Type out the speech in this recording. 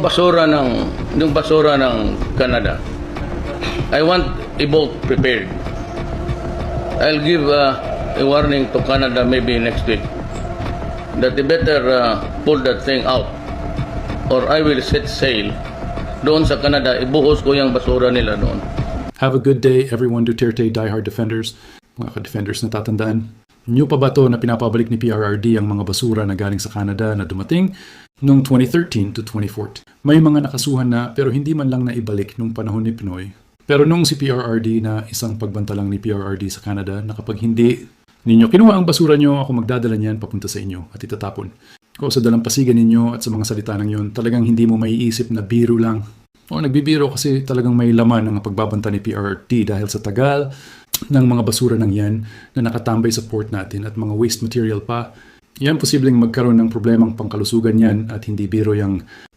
Basura ng, yung basura ng Canada. I want a boat prepared. I'll give uh, a warning to Canada maybe next week that they better uh, pull that thing out or I will set sail doon sa Canada, ibuhos ko yung basura nila doon. Have a good day, everyone Duterte diehard defenders. Mga ka-defenders na tatandaan. New pa ba to na pinapabalik ni PRRD ang mga basura na galing sa Canada na dumating noong 2013 to 2014? May mga nakasuhan na pero hindi man lang naibalik nung panahon ni Pinoy. Pero nung si PRRD na isang pagbantalang ni PRRD sa Canada na kapag hindi ninyo kinuha ang basura nyo, ako magdadala niyan papunta sa inyo at itatapon. Kung sa dalampasigan ninyo at sa mga salita ng yun, talagang hindi mo maiisip na biro lang. O nagbibiro kasi talagang may laman ang pagbabanta ni PRRD dahil sa tagal ng mga basura ng yan na nakatambay sa port natin at mga waste material pa. Yan posibleng magkaroon ng problemang pangkalusugan yan at hindi biro yung